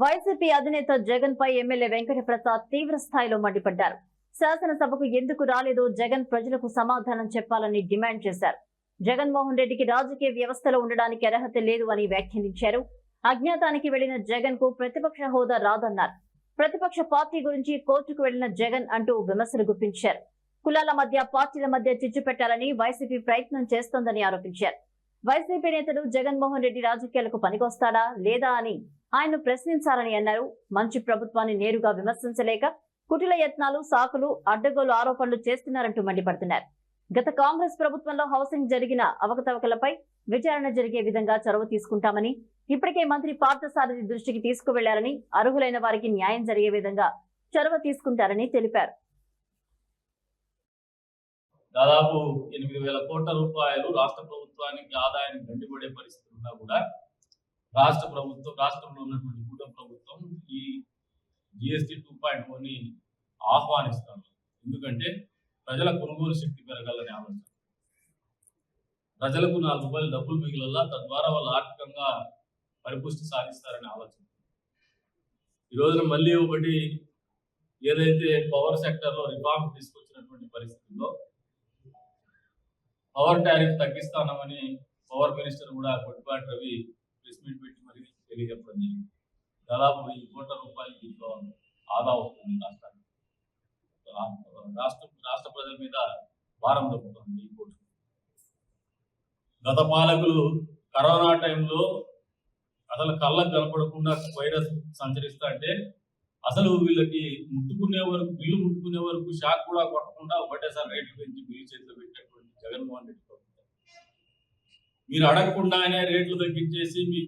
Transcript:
YCP అధినేత జగన్ పై MLA Venkata Prasad తీవ్ర స్థాయిలో మండిపడ్డారు. శాసనసభకు ఎందుకు రాలేదో? జగన్ ప్రజలకు సమాధానం చెప్పాలని డిమాండ్ చేశారు. జగన్మోహన్ రెడ్డికి రాజకీయ వ్యవస్థలో ఉండడానికి అర్హత లేదు అని వ్యాఖ్యానించారు. అజ్ఞాతానికి వెళ్ళిన జగన్కు ప్రతిపక్ష హోదా రాదన్నారు. ప్రతిపక్ష పార్టీ గురించి కోర్టుకు వెళ్ళిన జగన్ అంటూ విమర్శలు గుప్పించారు. కులాల మధ్య పార్టీల మధ్య చిచ్చు పెట్టాలని వైసీపీ ప్రయత్నం చేస్తోందని ఆరోపించారు. వైసీపీ నేతలు జగన్మోహన్ రెడ్డి రాజకీయాలకు పనికొస్తాడా లేదా అని ఆయన్ను ప్రశ్నించాలని అన్నారు. మంచి ప్రభుత్వాన్ని నేరుగా విమర్శించలేక కుటిల యత్నాలు సాకులు అడ్డగోలు ఆరోపణలు చేస్తున్నారంటూ మండిపడుతున్నారు. గత కాంగ్రెస్ ప్రభుత్వంలో హౌసింగ్ జరిగిన అవకతవకలపై విచారణ జరిగే విధంగా చొరవ తీసుకుంటామని ఇప్పటికే మంత్రి పార్థసారథి దృష్టికి తీసుకువెళ్ళారని అర్హులైన వారికి న్యాయం జరిగే విధంగా చొరవ తీసుకుంటారని తెలిపారు. దాదాపు ఎనిమిది వేల కోట్ల రూపాయలు రాష్ట్ర ప్రభుత్వానికి ఆదాయాన్ని గండిపడే పరిస్థితి ఉన్నా కూడా రాష్ట్ర ప్రభుత్వం రాష్ట్రంలో ఉన్నటువంటి కూటమి ప్రభుత్వం ఈ జిఎస్టి టూ పాయింట్ ఓని ఆహ్వానిస్తారు ఎందుకంటే ప్రజల కొనుగోలు శక్తి పెరగాలని ఆలోచన. ప్రజలకు నాలుగు రూపాయలు డబ్బులు మిగిలిలా తద్వారా వాళ్ళు ఆర్థికంగా పరిపుష్టి సాధిస్తారనే ఆలోచన. ఈ రోజున మళ్ళీ ఒకటి ఏదైతే పవర్ సెక్టర్లో రిఫార్మ్ తీసుకొచ్చినటువంటి పరిస్థితి పవర్ టారిఫ్ తగ్గిస్తానమని పవర్ మినిస్టర్ కూడా కొట్టిపాటి రవి ప్రెస్ మీట్ పెట్టి మరి తెలియజెప్పడం జరిగింది. దాదాపు వెయ్యి కోట్ల రూపాయలు దీంట్లో ఆదా అవుతుంది రాష్ట్రానికి. రాష్ట్ర రాష్ట్ర ప్రజల మీద భారం తగ్గుతుంది వెయ్యి కోట్లు. గత పాలకులు కరోనా టైంలో అసలు కళ్ళకు కనపడకుండా వైరస్ సంచరిస్తా అంటే అసలు వీళ్ళకి ముట్టుకునే వరకు బిల్లు ముట్టుకునే వరకు షాక్ కూడా కొట్టకుండా ఒకటేసారి రేట్లు పెంచి బిల్లు చేతిలో పెట్టేటువంటి జగన్మోహన్ రెడ్డి ప్రభుత్వం మీరు అడగకుండానే రేట్లు తగ్గించేసి మీ